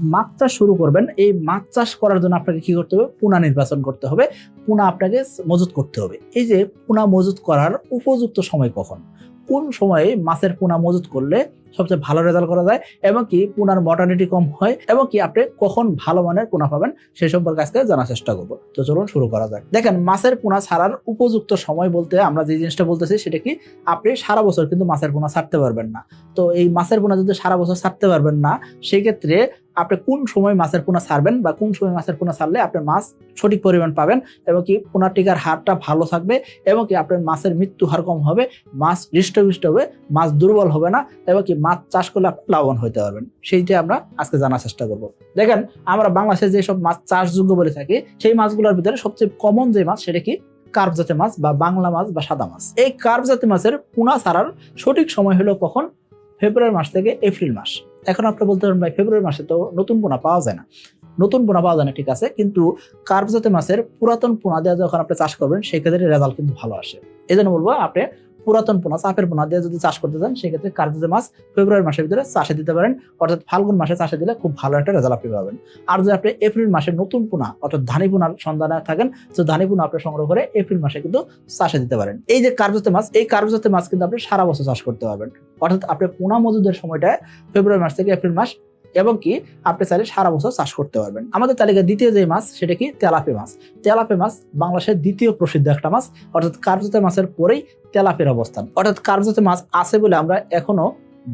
মাছ চাষ শুরু করবেন। এই মাছ চাষ করার জন্য আপনাকে কি করতে হবে? পোনা নির্বাচন করতে হবে। পোনা আপনাকে মজুত করতে হবে। এই যে পোনা মজুত করার উপযুক্ত সময় কখন? কোন সময়ে মাছের পোনা মজুত করলে সবচেয়ে ভালো রেজাল্ট করা যায় এবং কি পোনার মর্টালিটি কম হয় এবং কি আপনি কখন ভালো মানের পোনা পাবেন সেই সম্পর্কে আজকে জানার চেষ্টা করব। তো চলুন শুরু করা যাক। দেখেন, মাছের পোনা ছাড়ার উপযুক্ত সময় বলতে আমরা যে জিনিসটা বলতেছি সেটা কি? আপনি সারা বছর কিন্তু মাছের পোনা ছাড়তে পারবেন না। তো এই মাছের পোনা যদি সারা বছর ছাড়তে পারবেন না সেই ক্ষেত্রে আপনি কোন সময় মাছের পোনা ছাড়বেন বা কোন সময় মাছের পোনা ছাড়লে আপনি মাছ সঠিক পরিমাণ পাবেন এবং কি পোনা টিকার হারটা ভালো থাকবে এবং কি আপনার মাছের মৃত্যু হার কম হবে, মাছ হৃষ্টপুষ্ট হবে, মাছ দুর্বল হবে না এবং কি মাছ চাষ করলে আপনি লাভবান হতে পারবেন। সেইটা আমরা আজকে জানার চেষ্টা করব। দেখেন, আমরা বাংলাদেশে যেসব মাছ চাষযোগ্য বলে থাকি, সেই মাছগুলোর ভিতরে সবচেয়ে কমন যে মাছ সেটা কি? কার্প জাতীয় মাছ বা বাংলা মাছ বা সাদা মাছ। এই কার্প জাতীয় মাছের পোনা ছাড়ার সঠিক সময় হলো কখন? ফেব্রুয়ারি মাস থেকে এপ্রিল মাস। এখন আপনি বলতে পারেন, ভাই, ফেব্রুয়ারি মাসে তো নতুন পোনা পাওয়া যায় না। নতুন পোনা পাওয়া যায় না, ঠিক আছে, কিন্তু কার্প মাসের মাছের পুরাতন পোনা দেওয়া যখন আপনি চাষ করবেন, সেক্ষেত্রে রেজাল্ট কিন্তু ভালো আসে। এই জন্য বলব, আপনি পুরাতন পোনা চাপের পোনা দিয়ে যদি চাষ করতে চান, সেক্ষেত্রে কার্প মাছ ফেব্রুয়ারি মাসের ভিতরে চাষে দিতে পারেন। অর্থাৎ ফাল্গুন মাসে চাষে দিলে খুব ভালো একটা রেজাল্ট আপনি পাবেন। আর যদি আপনি এপ্রিল মাসে নতুন পোনা, অর্থাৎ ধানি পোনার সন্ধানে থাকেন, তো ধানি পোনা আপনি সংগ্রহ করে এপ্রিল মাসে কিন্তু চাষে দিতে পারেন। এই যে কার্প জাতীয় মাছ, এই কার্প জাতীয় মাছ কিন্তু আপনি সারা বছর চাষ করতে পারবেন। অর্থাৎ আপনি পোনা মজুদের সময়টা ফেব্রুয়ারি মাস থেকে এপ্রিল মাস এবং কি আপনি চাইলে সারা বছর চাষ করতে পারবেন। আমাদের তালিকার দ্বিতীয় যে মাছ, সেটা কি? তেলাপে মাছ। তেলাপে মাছ বাংলাদেশের দ্বিতীয় প্রসিদ্ধ একটা মাছ, অর্থাৎ কার্যতে মাছের পরেই তেলাপের অবস্থান। অর্থাৎ কার্যতে মাছ আছে বলে আমরা এখনও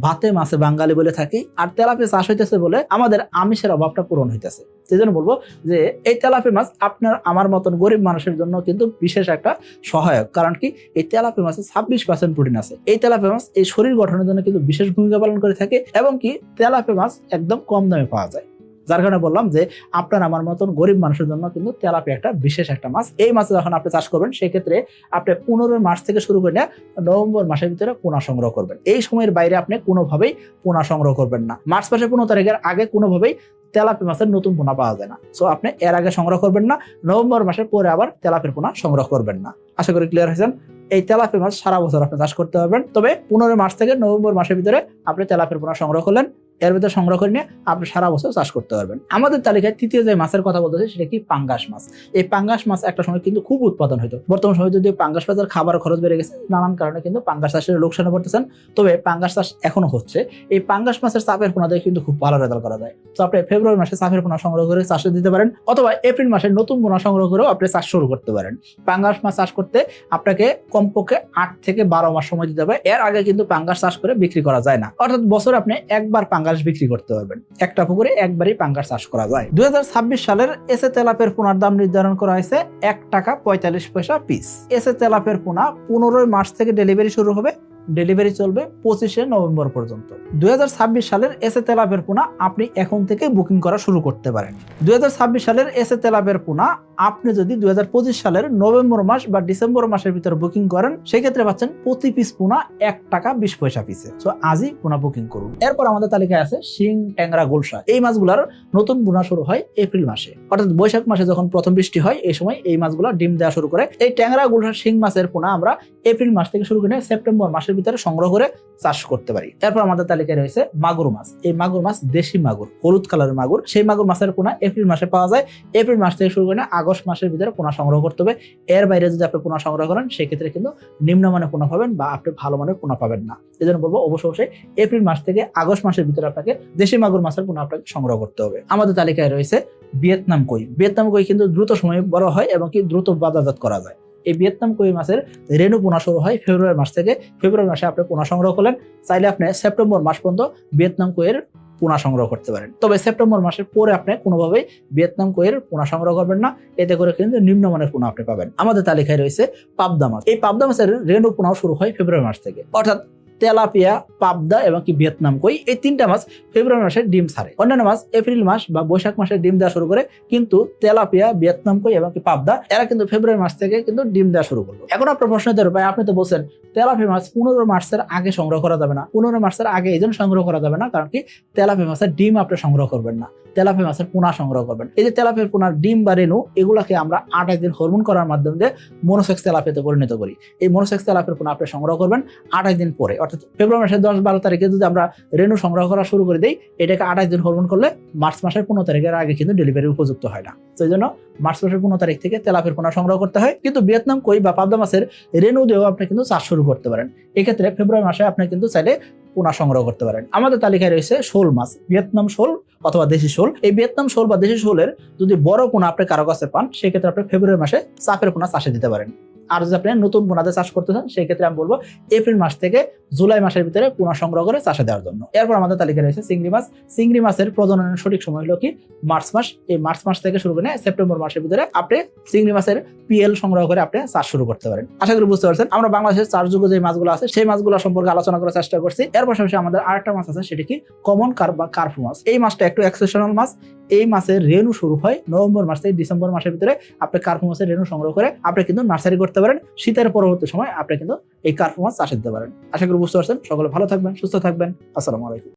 ভাতে মাছে বাঙালি বলে থাকি, আর তেলাপি চাষ হইতেছে বলে আমাদের আমিষের অভাবটা পূরণ হইতেছে। সেই জন্য বলব যে, এই তেলাপি মাছ আপনার আমার মতন গরিব মানুষের জন্য কিন্তু বিশেষ একটা সহায়ক। কারণ কি, এই তেলাপি মাছে ছাব্বিশ পার্সেন্ট প্রোটিন আছে। এই তেলাপি মাছ এই শরীর গঠনের জন্য কিন্তু বিশেষ ভূমিকা পালন করে থাকে, এবং কি তেলাপি মাছ একদম কম দামে পাওয়া যায়। যার কারণে বললাম যে আপনার আমার মতন গরিব মানুষের জন্য কিন্তু তেলাপি একটা বিশেষ একটা মাছ। এই মাছ যখন আপনি চাষ করবেন সেই ক্ষেত্রে আপনি পনেরো মাস থেকে শুরু করে নভেম্বর মাসের ভিতরে পোনা সংগ্রহ করবেন। এই সময়ের বাইরে আপনি কোনোভাবেই পোনা সংগ্রহ করবেন না। মার্চ মাসের পনেরো তারিখের আগে কোনোভাবেই তেলাপি মাছের নতুন পোনা পাওয়া যায় না। সো আপনি এর আগে সংগ্রহ করবেন না, নভেম্বর মাসের পরে আবার তেলাপির পোনা সংগ্রহ করবেন না। আশা করি ক্লিয়ার হয়েছেন? এই তেলাপি মাছ সারা বছর আপনি চাষ করতে পারবেন। তবে পনেরো মাস থেকে নভেম্বর মাসের ভিতরে আপনি তেলাপির পোনা সংগ্রহ করলেন। এর ভিতরে সংগ্রহ করে নিয়ে আপনি সারা বছর চাষ করতে পারবেন। আমাদের তালিকায় তৃতীয় যে মাছের কথা বলতেছে সেটা কি? পাঙ্গাস মাছ। এই পাঙ্গাস মাছ একটা সময় কিন্তু খুব উৎপাদন হতো বর্তমান সময় যদি পাঙ্গাস বাজার খাবার খরচ বেড়ে গেছে, নানান কারণে কিন্তু পাঙ্গাস চাষের লোকসানে পড়তেছেন তবে পাঙ্গাস চাষ এখনও হচ্ছে। এই পাঙ্গাস মাছের চাপের পোনা দিয়ে কিন্তু খুব ভালো রেজাল্ট করা যায়। তো আপনি ফেব্রুয়ারি মাসে চাপের পোনা সংগ্রহ করে চাষে দিতে পারেন, অথবা এপ্রিল মাসে নতুন পোনা সংগ্রহ করেও আপনি চাষ শুরু করতে পারেন। পাঙ্গাস মাছ চাষ করতে আপনাকে কমপক্ষে আট থেকে বারো মাস সময় দিতে হবে। এর আগে কিন্তু পাঙ্গাস চাষ করে বিক্রি করা যায় না। অর্থাৎ বছর আপনি একবার পাঙ্গাস বিক্রি করতে পারবেন। একটা পুকুরে একবারই পাঙ্গাস চাষ করা যায়। দুই হাজার ছাব্বিশ সালের এসে তেলাপের পোনার দাম নির্ধারণ করা হয়েছে এক টাকা পঁয়তাল্লিশ পয়সা পিস এসে তেলাপের পোনা পনেরোই মার্চ থেকে ডেলিভারি শুরু হবে ডেলিভারি চলবে পঁচিশে নভেম্বর পর্যন্ত। দুই হাজার ছাব্বিশ সালের এসে তেলাপের পোনা আপনি এখন থেকে বুকিং করা শুরু করতে পারেন। দুই হাজার ছাব্বিশ সালের এসে তেলাপের পোনা আপনি যদি দুই হাজার পঁচিশ সালের নভেম্বর মাস বা ডিসেম্বর মাসের ভিতরে বুকিং করেন, সেক্ষেত্রে পাচ্ছেন প্রতি পিস পোনা এক টাকা বিশ পয়সা পিসে। তো আজই পোনা বুকিং করুন। এরপর আমাদের তালিকায় আছে শিং, ট্যাংরা গোলসা এই মাছগুলোর নতুন বোনা শুরু হয় এপ্রিল মাসে। অর্থাৎ বৈশাখ মাসে যখন প্রথম বৃষ্টি হয়, এই সময় এই মাছগুলো ডিম দেওয়া শুরু করে। এই ট্যাংরা গোলসা শিং মাছের পোনা আমরা এপ্রিল মাস থেকে শুরু করে সেপ্টেম্বর মাসের ভিতরে সংগ্রহ করে চাষ করতে পারি। এরপর আমাদের তালিকায় রয়েছে মাগুর মাছ। এই মাগুর মাছ দেশি মাগুর, হলুদ কালারের মাগুর। সেই মাগুর মাছের পোনা এপ্রিল মাসে পাওয়া যায়। এপ্রিল মাস থেকে শুরু করে আগস্ট মাসের ভিতরে পোনা সংগ্রহ করতে হবে। এর বাইরে যদি আপনি পোনা সংগ্রহ করেন, সেক্ষেত্রে কিন্তু নিম্নমানের পোনা পাবেন বা আপনি ভালো মানের পোনা পাবেন না। এই জন্য বলব অবশ্য অবশ্যই এপ্রিল মাস থেকে আগস্ট মাসের ভিতরে আপনাকে দেশি মাগুর মাছের পোনা আপনাকে সংগ্রহ করতে হবে। আমাদের তালিকায় রয়েছে ভিয়েতনাম কই। ভিয়েতনাম কই কিন্তু দ্রুত সময়ে বড় হয় এবং কি দ্রুত বাজারজাত করা যায়। এই ভিয়েতনাম কই মাছের? রেণু পোনা শুরু হয় ফেব্রুয়ারি মাস থেকে। ফেব্রুয়ারি মাসে আপনি পোনা সংগ্রহ করলেন। চাইলে আপনি সেপ্টেম্বর মাস পর্যন্ত ভিয়েতনাম কইয়ের পোনা সংগ্রহ করতে পারেন। তবে সেপ্টেম্বর মাসের পরে আপনি কোনোভাবেই ভিয়েতনাম কইয়ের পোনা সংগ্রহ করবেন না। এতে করে কিন্তু নিম্নমানের পোনা আপনি পাবেন। আমাদের তালিকায় রয়েছে পাবদা মাছ। এই পাবদা মাছের রেণু পোনাও শুরু হয় ফেব্রুয়ারি মাস থেকে। অর্থাৎ তেলাপিয়া, পাবদা এবং কি ভিয়েতনাম। কই, এই তিনটা মাছ ফেব্রুয়ারি মাসে ডিম ছাড়ে। অন্যান্য মাছ এপ্রিল মাস বা বৈশাখ মাসে ডিম দেওয়া শুরু করে, কিন্তু তেলাপিয়া, ভিয়েতনাম কই এবং কি পাবদা, এরা কিন্তু ফেব্রুয়ারি মাস থেকে কিন্তু ডিম দেওয়া শুরু করল। এখন আপনার প্রশ্ন পারে আপনি তো বলছেন তেলাপি মাছ পনেরো মাসের আগে সংগ্রহ করা যাবে না। পনেরো মাসের আগে এই সংগ্রহ করা যাবে না, কারণ কি তেলাপি মাছের ডিম আপনি সংগ্রহ করবেন না। তেলাপি মাছের পোনা সংগ্রহ করবেন। এই যে তেলাপির পোনার ডিম বা রেণু, এগুলাকে আমরা আঠাশ দিন হরমোন করার মাধ্যমে মনোসেক্স তেলাপিতে পরিণত করি। এই মনোসেক্স তেলাপির পোনা আপনি সংগ্রহ করবেন আঠাশ দিন পরে অর্থাৎ ফেব্রুয়ারি মাসের দশ বারো তারিখে যদি আমরা রেণু সংগ্রহ করা শুরু করে দিই, এটাকে আঠাশ দিন হরমোন করলে মার্চ মাসের পনেরো তারিখের আগে কিন্তু ডেলিভারি উপযুক্ত হয় না। সেই জন্য মার্চ মাসের পনেরো তারিখ থেকে তেলাপের পোনা সংগ্রহ করতে হয়। কিন্তু ভিয়েতনাম, কই বা পাবদা মাছের রেণু দিয়েও আপনি কিন্তু চাষ শুরু করতে পারেন। এক্ষেত্রে ফেব্রুয়ারি মাসে আপনি কিন্তু চাইলে পোনা সংগ্রহ করতে পারেন। আমাদের তালিকায় রয়েছে শোল মাছ, ভিয়েতনাম শোল অথবা দেশি শোল। এই ভিয়েতনাম শোল বা দেশি শোলের যদি বড় পোনা আপনি কারও কাছে পান, সেক্ষেত্রে আপনি ফেব্রুয়ারি মাসে চাপের পোনা চাষে দিতে পারেন। আর যদি আপনি নতুন পোনাতে চাষ করতে চান, সেই ক্ষেত্রে আমি বলব এপ্রিল মাস থেকে জুলাই মাসের ভিতরে পোনা সংগ্রহ করে চাষে দেওয়ার জন্য। এরপর আমাদের তালিকায় রয়েছে চিংড়ি মাছ। চিংড়ি মাছের প্রজননের সঠিক সময় হলো কি? মার্চ মাস। এই মার্চ মাস থেকে শুরু করে সেপ্টেম্বর মাসের ভিতরে আপনি চিংড়ি মাছের পিএল সংগ্রহ করে আপনি চাষ শুরু করতে পারেন। আশা করি বুঝতে পারছেন। আমরা বাংলাদেশের চাষযোগ্য যে মাছগুলো আছে, সেই মাছগুলো সম্পর্কে আলোচনা করার চেষ্টা করছি। এর পাশাপাশি আমাদের আরেকটা মাছ আছে, সেটি কি? কমন কার্প বা কার্ফু মাছ। এই মাছটা একটু এক্সেপশনাল মাছ। এই মাসের রেণু শুরু হয় নভেম্বর মাস থেকে ডিসেম্বর মাসের ভিতরে। আপনি কার্পু মাছের রেণু সংগ্রহ করে আপনি কিন্তু নার্সারি করতে পারেন। শীতের পরবর্তী সময় আপনি কিন্তু এই কার্পু মাছ চাষে দিতে পারেন। আশা করি বুঝতে পারছেন। সকলে ভালো থাকবেন, সুস্থ থাকবেন। আসসালামু আলাইকুম।